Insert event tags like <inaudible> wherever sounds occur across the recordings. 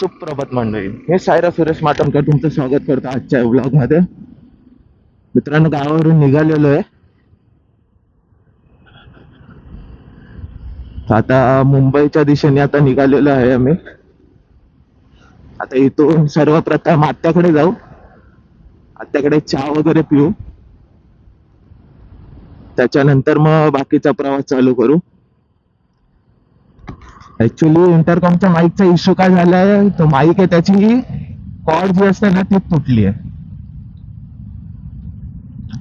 सुप्रभात मंडळी. हे सायरा सुरेश मातमकर तुमचं स्वागत करतो आजच्या व्लॉगमध्ये मित्रांनो गावावरून निघालेलो आहे. आता मुंबईच्या दिशेने आता निघालेलो आहे आम्ही. आता इथून सर्वप्रथम आत्याकडे जाऊ. आत्याकडे चहा वगैरे पिऊ. त्याच्यानंतर मग बाकीचा प्रवास चालू करू. ऍक्च्युली इंटरकॉमच्या माईकचा इश्यू काय झालाय? तो माईक आहे त्याची. कॉर्ड जी असते ना ती तुटली आहे.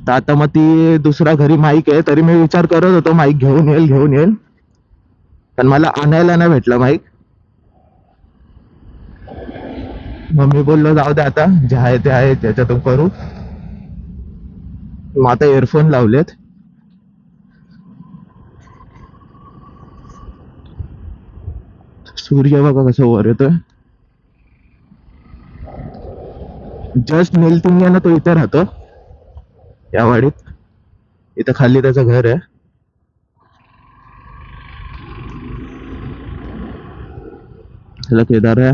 तर आता मग ती दुसऱ्या घरी माईक आहे तरी मी विचार करत होतो माईक घेऊन येईल घेऊन येईल. पण मला आणायला नाही भेटला माईक. मग मी बोललो जाऊ दे आता जे आहे ते आहे त्याच्यातून करू. मग आता इयरफोन लावलेत. सूर्य बघा कसं वर येतोय. जस्ट नेलतुंग्या ना तो इथे राहतो. या वाडीत. इथं खाली त्याचं घर आहे. ह्याला केदार आहे.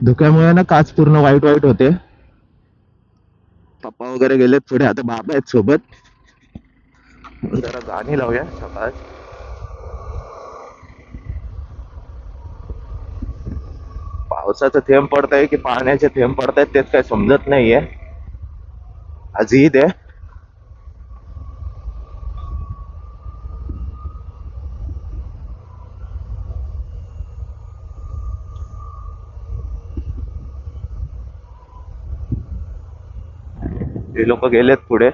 धुक्यामुळे ना काच पूर्ण वाईट वाईट होते. पप्पा वगैरे गेलेत पुढे. आता बाबा आहेत सोबत. जरा गाणी लावूया सकाळ. पावसाचं थेंब पडतंय की पाण्याचे थेंब पडतायत तेच काही समजत नाहीये. आज ईद आहे ते लोक गेलेत पुढे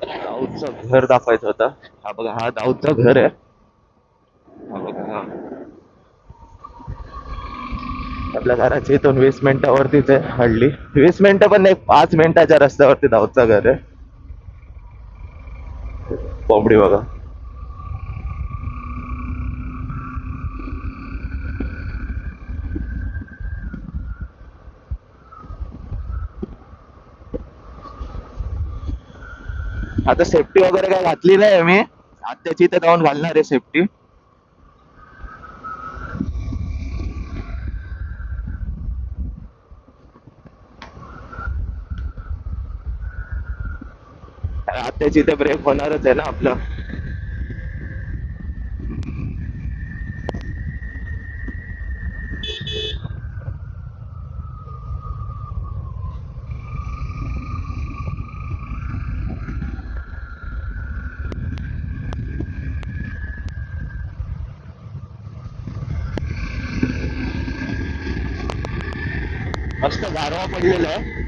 दाऊदचं घर दाखवायचं होतं. हा बघा हा दाऊदचं घर आहे. हा बघा हा. आपल्या घराच्या इथून वीस मिनिटावरतीच आहे हल्ली. वीस मिनिटं पण नाही पाच मिनिटाच्या रस्त्यावरती दाऊदचं घर आहे. कोंबडी बघा. आता सेफ्टी वगैरे काय घातली नाही मी आत्याची इथे जाऊन घालणार आहे सेफ्टी आत्याची इथे ब्रेक होणारच आहे ना आपलं. मस्त गारवा पडलेला आहे.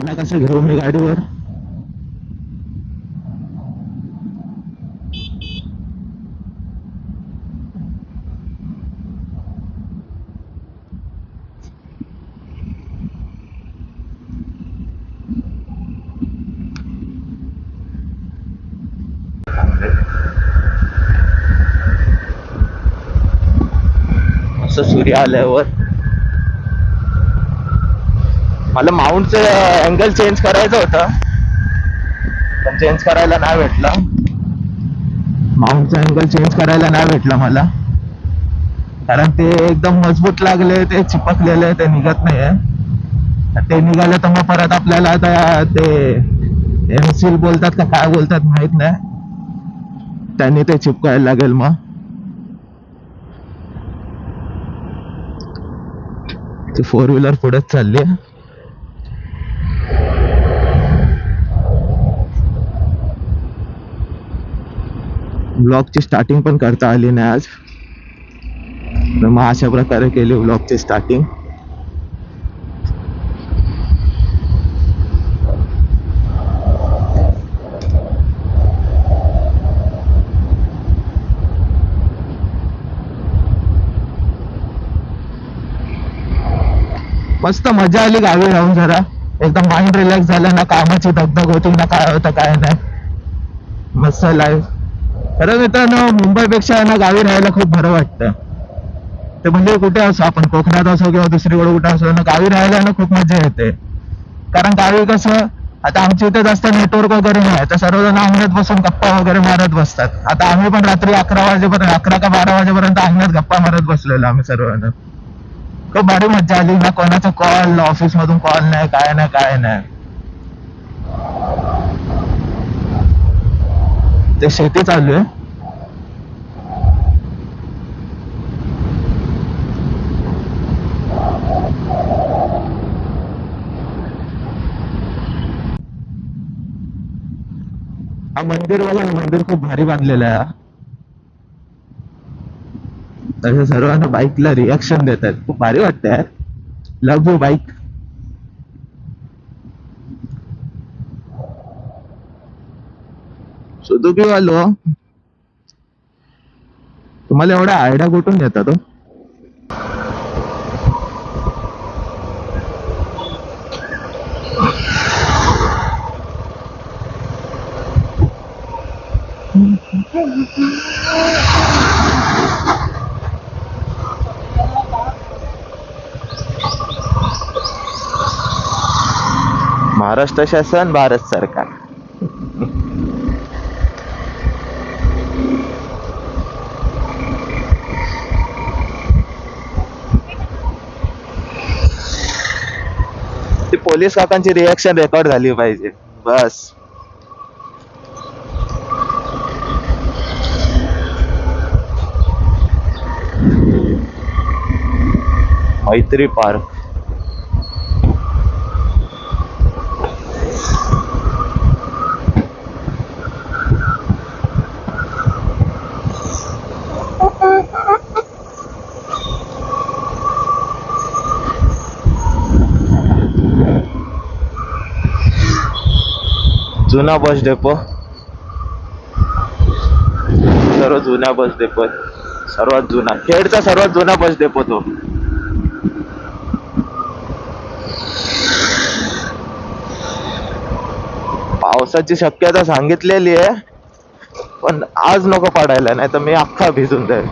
त्यांना कसं? घेऊ मी गाडीवर. असं सूर्य आल्यावर मला माउंटचं अँगल चेंज करायचं होतं. पण चेंज करायला नाही भेटला. माउंटचा अँगल चेंज करायला नाही भेटला मला. कारण ते एकदम मजबूत लागले ते चिपकलेले ते निघत नाहीये. ते निघाले तर मग परत आपल्याला आता ते एमसील बोलतात का काय बोलतात माहीत नाही. त्यांनी ते चिपकायला लागेल मग. ती फोर व्हीलर पुढेच चालली ब्लॉगची स्टार्टिंग पण करता आली नाही आज. तर मग अशा प्रकारे केली ब्लॉगची स्टार्टिंग मस्त मजा आली गावी राहून जरा. एकदम माइंड रिलॅक्स झालं ना कामाची धगधग होती ना काय होतं काय नाही. मस्त लाईफ खरं मित्रांनो मुंबईपेक्षा ना गावी राहायला खूप बरं वाटतं. ते म्हणजे कुठे असो आपण कोकणात असो किंवा दुसरीकडे कुठे असो ना गावी राहायला ना खूप मजा येते. कारण गावी कसं आता आमच्या इथे जास्त नेटवर्क वगैरे नाही तर सर्वजण अंगणात बसून गप्पा वगैरे मारत बसतात. आता आम्ही पण रात्री अकरा वाजेपर्यंत अकरा का बारा वाजेपर्यंत अंगणात गप्पा मारत बसलेलो आम्ही सर्वजण. खूप भारी मज्जा आली. ना कोणाचा कॉल ऑफिस मधून कॉल नाही काय नाही काय नाही. ते शेती चालू आहे. हा मंदिर बघा मंदिर खूप भारी बांधलेलं आहे. तसं सर्वांना बाईकला रिॲक्शन देतात. खूप भारी वाटतंय. लव यू बाईक सुदुकी वालो तुम्हाला एवढा आयडिया कुठून येतात तो? महाराष्ट्र शासन भारत सरकार ती पोलीस काकांची रिॲक्शन रेकॉर्ड झाली पाहिजे. बस. मैत्री पार्क. जुना बस डेपो. सर्व जुना बस डेपो सर्वात जुना. खेडचा सर्वात जुना बस डेपो तो. पावसाची शक्यता सांगितलेली आहे. पण आज नको पडायला नाही तर मी अख्खा भिजून जाईल.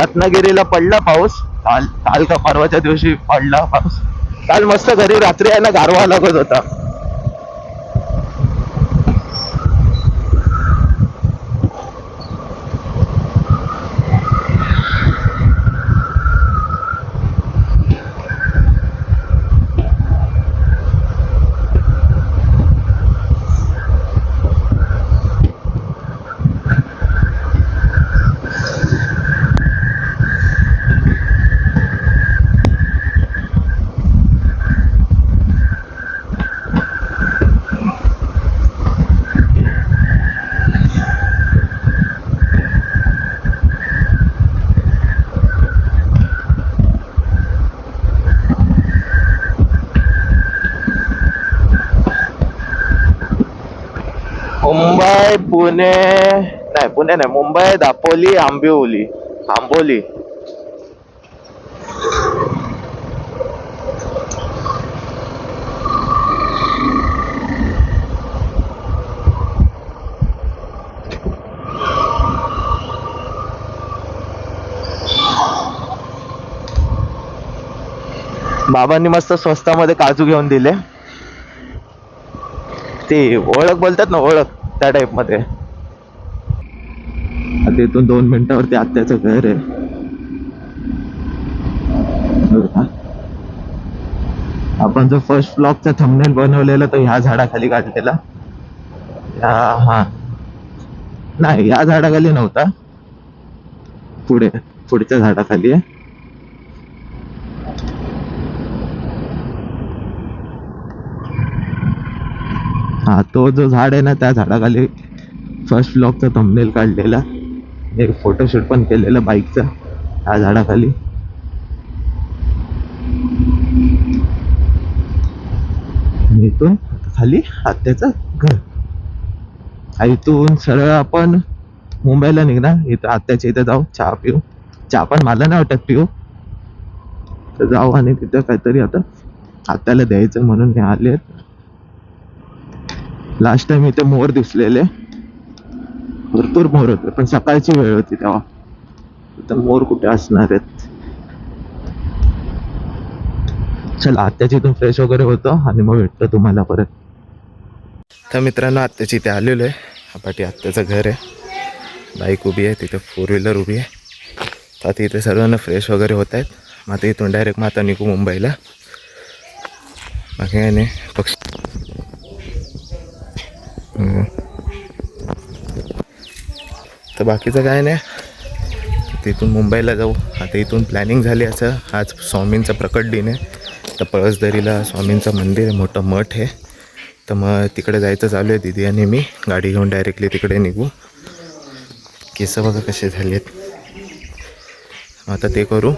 रत्नागिरीला पडला पाऊस. काल काल का परवाच्या दिवशी पडला पाऊस. काल मस्त घरी रात्री आहे ना गारवा लागत होता मुंबई पुणे नाही पुणे नाही मुंबई दापोली आंबिवली आंबोली. बाबांनी मस्त स्वस्तामध्ये काजू घेऊन दिले. ते ओळख बोलतात ना ओळख. त्या टाइपमध्ये. आता इथून दोन मिनिटावरती आत्याचं घर आहे. आपण जो फर्स्ट ब्लॉकचा थंबनेल बनवलेला तो ह्या झाडाखाली काढलेला. हा. नाही या झाडाखाली नव्हता. पुढे पुढच्या झाडाखाली आहे. तो जो झाड आहे ना त्या झाडाखाली फर्स्ट ब्लॉकचा थंबनेल काढलेला. एक फोटोशूट पण केलेला बाईकचा त्या झाडाखाली. इथून खाली आत्याचं घर. इथून सरळ आपण मुंबईला निघणार. इथं आत्याच्या इथं जाऊ चहा पिऊ. चहा पण मला नाही वाटत पिऊ. तर जाऊ आणि तिथं काहीतरी आता आत्याला द्यायचं म्हणून हे आले लास्ट टाइम इथे मोर दिसलेले. भरपूर मोर होते पण सकाळची वेळ होती तेव्हा. तर मोर कुठे असणार आहेत? चला आत्याची इथून फ्रेश वगैरे होतो आणि मग भेटतो तुम्हाला परत. तर मित्रांनो आत्याची इथे आलेलो आहे. पाठी आत्याचं घर आहे. बाईक उभी आहे तिथे फोर व्हीलर उभी आहे. तर आता इथे सर्वांना फ्रेश वगैरे होत आहेत. मग आता इथून डायरेक्ट मग आता निघू मुंबईला. बाकी काय नाही. पक्ष तर बाकीचं काय नाही. तिथून मुंबईला जाऊ. आता इथून प्लॅनिंग झाली असं. आज स्वामींचा प्रकट दिन आहे. तर पळसदरीला स्वामींचं मंदिर आहे. मोठं मठ आहे. तर मग तिकडे जायचं चालू आहे दिदी आणि मी. गाडी घेऊन डायरेक्टली तिकडे निघू. केस बघा कसे झाले आहेत आता ते करू.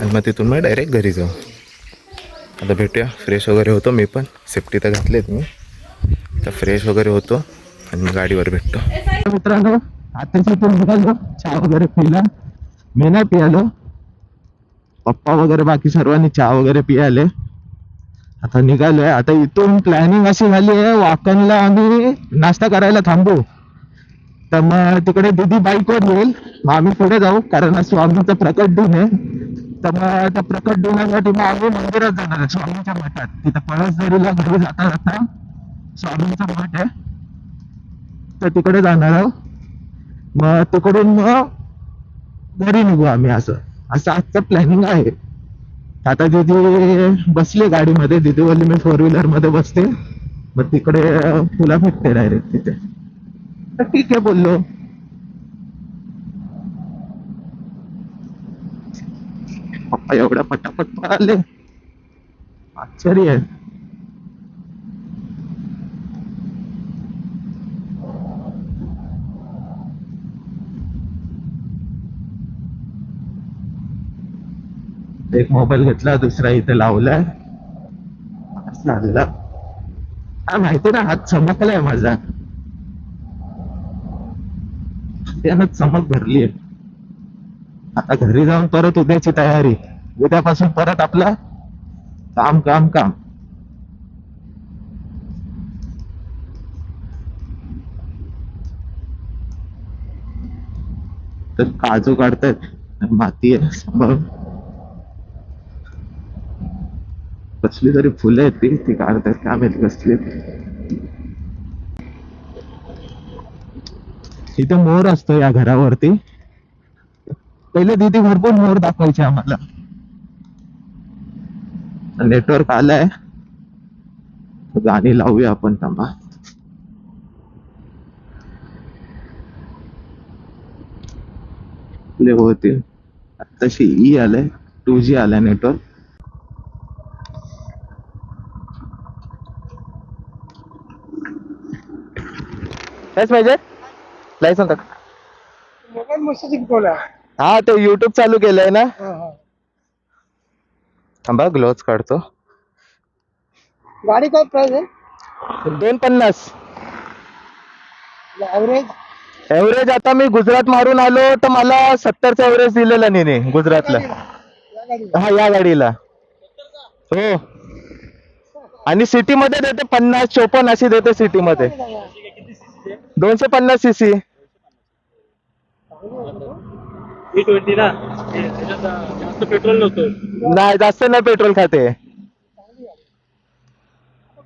आणि मग तिथून मग डायरेक्ट घरी जाऊ. आता भेटूया. फ्रेश वगैरे होतो मी पण. सेफ्टी तर घातलेत मी. तर फ्रेश वगैरे होतो आणि गाडीवर भेटतो. मित्रांनो आताच्या इथून निघालो चहा वगैरे पिला मी नाही पियालो. पप्पा वगैरे बाकी सर्वांनी चहा वगैरे पियाले. आता निघालोय. आता इथून प्लॅनिंग अशी झाली आहे वाकणला आम्ही नाश्ता करायला थांबू. तर मग तिकडे दिदी बाईकवर येईल. मग आम्ही पुढे जाऊ कारण आज स्वामीचं प्रकट दिन आहे. तर मग त्या प्रकट दिनासाठी मग आम्ही मंदिरात जाणार आहे स्वामीच्या मठात. तिथं पळसदरीला घरी जाता जाता स्वामींचा मठ आहे. तर तिकडे जाणार आहोत. मग तिकडून मग घरी निघू आम्ही असं. असं आजचं प्लॅनिंग आहे. आता दिदी बसले गाडीमध्ये. दिदी बोलली मी फोर व्हीलरमध्ये बसते. मग तिकडे तुला भेटते डायरेक्ट तिथे. तर ठीक आहे बोललो. पप्पा एवढा पटापट पळाले. आश्चर्य आहे. एक मोबाईल घेतला दुसरा इथे लावलाय असं हा माहिती ना हात चमकलाय माझा. त्यानं चमक भरली आता घरी जाऊन परत उद्याची तयारी. उद्यापासून परत आपला काम काम काम. तर काजू काढतायत माती आहे कसली तरी फुलं आहेत ती ती काढतात काय माहिती कसली इथं मोर असतो या घरावरती. पहिले दिदी भरपूर मोर दाखवायचे आम्हाला. नेटवर्क आलाय. गाणी लावूया आपण थांबा. होतील. तशी ई आलंय टू जी आलाय नेटवर्क कायच पाहिजे? लायसन टाक. मोबाईल मस्त चिकटवला हा ते युट्यूब चालू केलंय ना? थांबा ग्लोव्ह काढतो. गाडी काय प्राइस आहे? दोन पन्नास. ऍव्हरेज एव्हरेज आता मी गुजरात मारून आलो तर मला सत्तरचा एव्हरेज दिलेला नेने गुजरातला. हा या गाडीला. हो. आणि सिटी मध्ये देते पन्नास चोपन्न अशी देते सिटी मध्ये. दोनशे पन्नास सी सी ट्वेंटी ना त्याच्यात जास्त पेट्रोल नव्हतं. नाही जास्त नाही पेट्रोल खाते.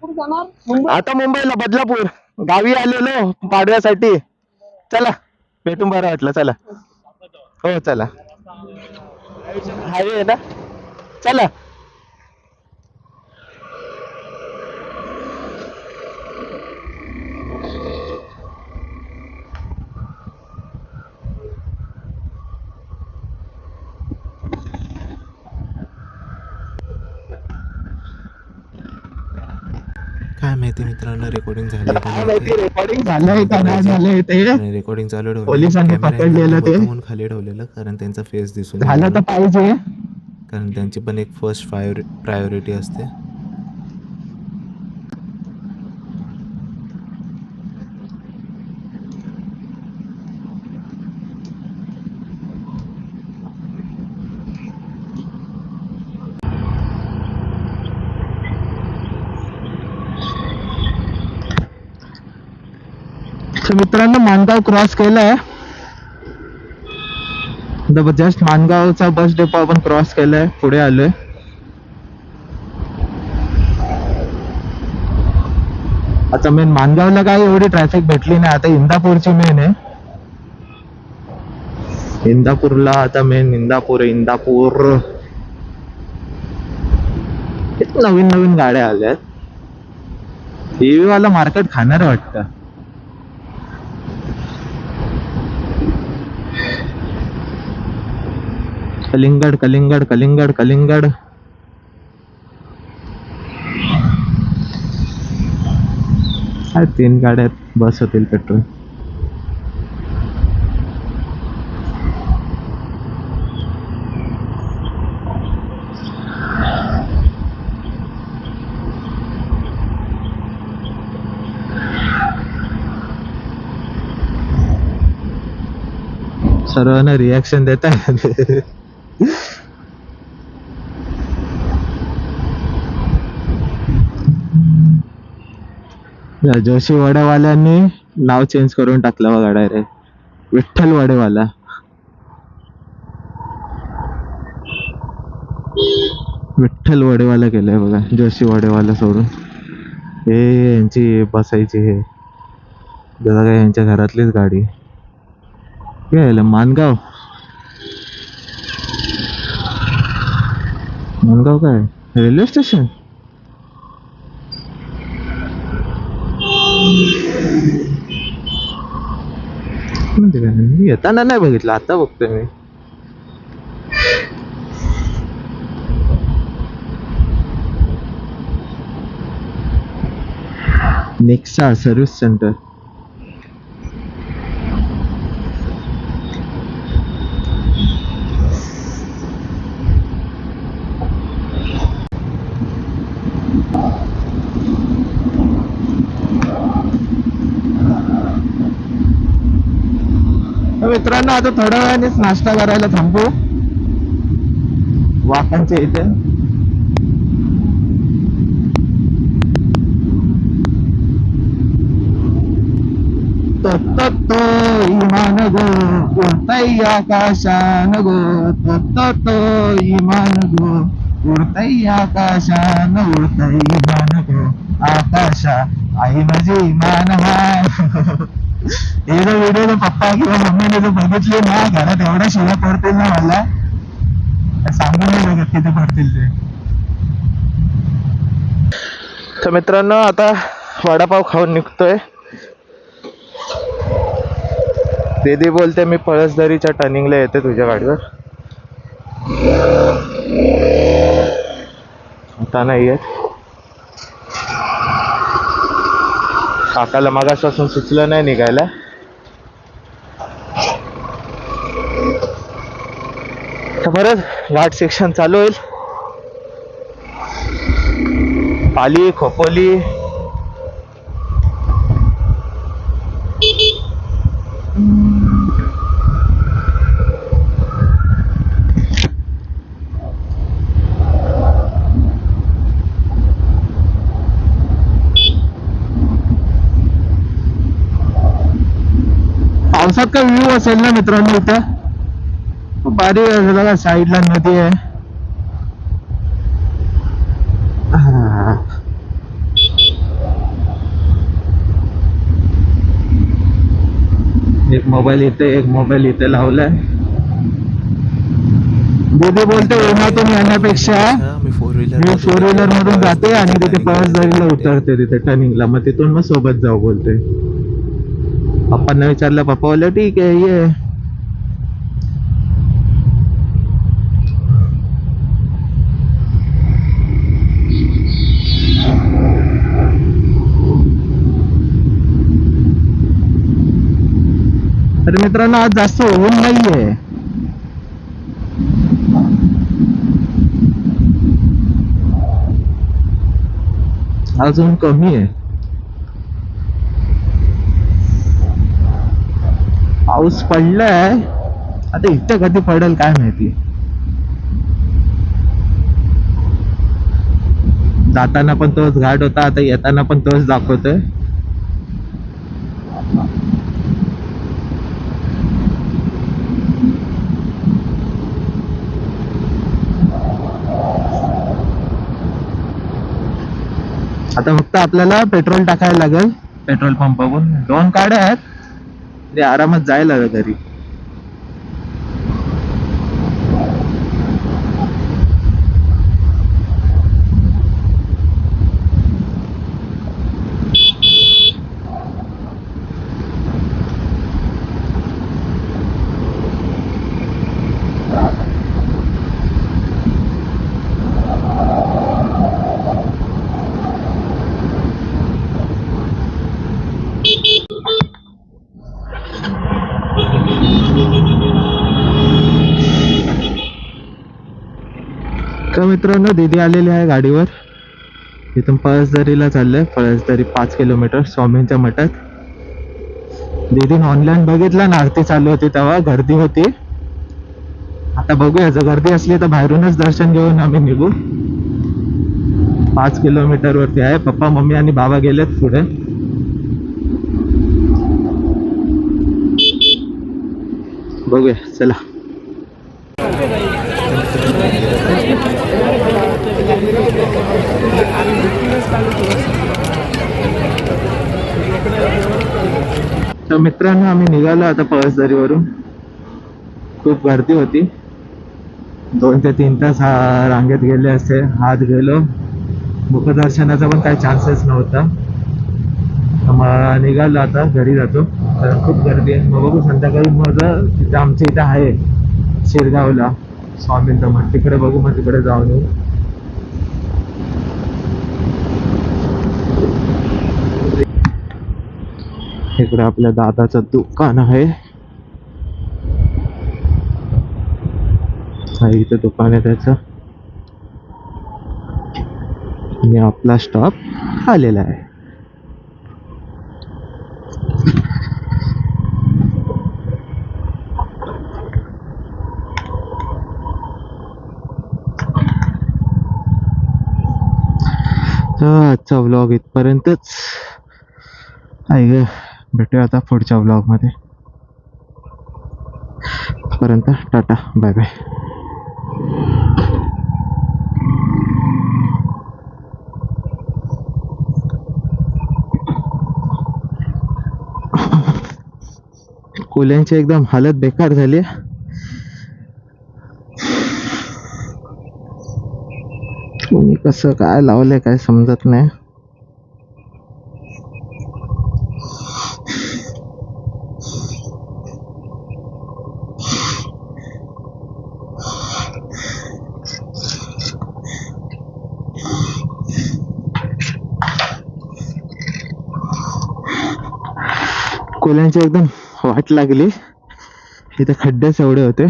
कुठे जाणार मुंबई आता मुंबईला बदलापूर. गावी आलेलो पाडव्यासाठी. चला भेटून बरं वाटलं चला. हो चला. हायवे आहे ना? चला काय माहिती मित्रांनो रेकॉर्डिंग झाली. रेकॉर्डिंग झालंय का नाही झालंय ते रेकॉर्डिंग चालू ठेवलं पोलिसांनी पकडलेलं ते. खाली ठेवलेलं कारण त्यांचा फेस दिसून झालं तर पाहिजे. कारण त्यांची पण एक फर्स्ट प्रायोरि प्रायोरिटी असते तर मित्रांनो मानगाव क्रॉस केलाय. जस्ट मानगावचा बस डेपो आपण क्रॉस केलाय. पुढे आलोय. आता मेन मानगावला काय एवढी ट्रॅफिक भेटली नाही. आता इंदापूरची मेन आहे. इंदापूरला आता मेन इंदापूर इंदापूर. नवीन नवीन गाड्या आल्यात. टीव्ही वाला मार्केट खाणार वाटतं. कलिंगड कलिंगड कलिंगड कलिंगड. काय तीन गाड्या आहेत, बस होतील पेट्रोल? सर्वांना रिॲक्शन देत आहे जोशी वडेवाल्यांनी नाव चेंज करून टाकलं बघा डायरेक्ट विठ्ठल वडेवाला. विठ्ठल वडेवाला केलंय बघा जोशी वडेवाला सोडून. हे यांची बसायची हे. जरा काय यांच्या घरातलीच गाडी. काय मानगाव. मानगाव काय रेल्वे स्टेशन मी येताना नाही बघितलं आता बघतोय मी नेक्सा सर्व्हिस सेंटर तर मित्रांनो आता थोड्या वेळानेच नाश्ता करायला थांबू. वाकांच्या इथे. तो इमान गो उडतय आकाशान गो तो इमान गो उडतय आकाशान उडतय इमान गो आकाशा आई माझे इमान हे <laughs> जर व्हिडिओ जर पप्पा किंवा मम्मीने जर बघितले ना घरात एवढ्या शिव्या पडतील ना मला सांगू नाही बघत किती पडतील ते तर मित्रांनो आता वडापाव खाऊन निघतोय दीदी बोलते मी पळसदरीच्या टर्निंगला येते तुझ्या गाडीवर आता नाही येत काकाला मागासपासून सुचलं नाही निघायला. तर परत घाट सेक्शन चालू होईल. पाली खोपोली पावसात काय व्ह्यू असेल ना मित्रांनो इथं? भारी आहे बघा साईडला नदी आहे. एक मोबाईल इथे एक मोबाईल इथे लावलाय. दीदी बोलते उन्हातून येण्यापेक्षा मी फोर व्हीलर मी फोर व्हीलर मधून जाते. आणि तिथे पळसदरीला उतरते तिथे टर्निंगला मग तिथून मग सोबत जाऊ बोलते. पापा ने विचार लिया पापा बोले, ठीक है, ये अरे मित्रांनो, आज जास्त ऊन नाहीये. अजून कमी आहे. पाऊस पडलाय. आता इथं कधी पडेल काय माहिती? जाताना पण तोच घाट होता आता येताना पण तोच दाखवतोय. आता फक्त आपल्याला पेट्रोल टाकायला लागेल. पेट्रोल पंपावरून दोन गाड्या आहेत. आरामात जायला हवं घरी. मित्रांनो दिदी आलेली आहे गाडीवर. इथून पळसदरीला चाललंय. पळसदरी पाच किलोमीटर स्वामींच्या मठात. दीदीने ऑनलाईन बघितलं ना आरती चालू होती तेव्हा गर्दी होती. आता बघूया जर गर्दी असली तर बाहेरूनच दर्शन घेऊन आम्ही निघू. पाच किलोमीटर वरती आहे. पप्पा मम्मी आणि बाबा गेलेत पुढे. बघूया चला. मित्रांनो आम्ही निघालो आता पळसदरीवरून. खूप गर्दी होती. दोन ते तीन तास हा रांगेत गेले असते हात गेलो. मुखदर्शनाचा पण काही चान्सेस नव्हता. मग निघालो आता घरी जातो. तर खूप गर्दी आहे. मग बघू संध्याकाळी मग तिथे आमच्या इथे आहे शिरगावला. स्वामींचं मग तिकडे बघू मग तिकडे जाऊन येऊ. इकडे आपल्या दादाचं दुकान आहे. इथं दुकान आहे त्याचं. आणि आपला स्टॉप आलेला आहे. आजचा व्लॉग इथपर्यंतच. आहे ग. भेटूया आता पुढच्या ब्लॉगमध्ये पर्यंत टाटा बाय बाय कोल्यांची एकदम हालत बेकार झाली कोणी कसं काय लावलंय काय समजत नाही. कोल्यांची एकदम वाट लागली. इथे खड्डेच एवढे होते.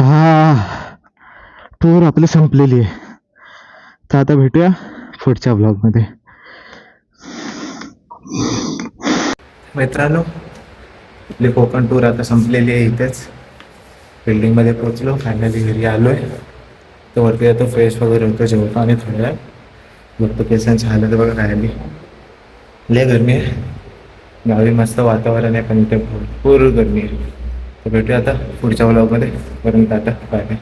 हा टूर आपली संपलेली आहे. तर आता भेटूया पुढच्या ब्लॉगमध्ये मित्रांनो आपली कोकण टूर आता संपलेली आहे इथेच. बिल्डिंगमध्ये पोचलो फायनली घरी आलो आहे तर वरती आता फ्रेश वगैरे होतो जेवतो आणि थोड्या वेळ. बघतो केसांची हालत बघा काय मी लय गरमी आहे. गावी मस्त वातावरण आहे पण इथे भरपूर गरमी आहे. तर भेटूया आता पुढच्या ब्लॉगमध्ये पर्यंत आता बाय बाय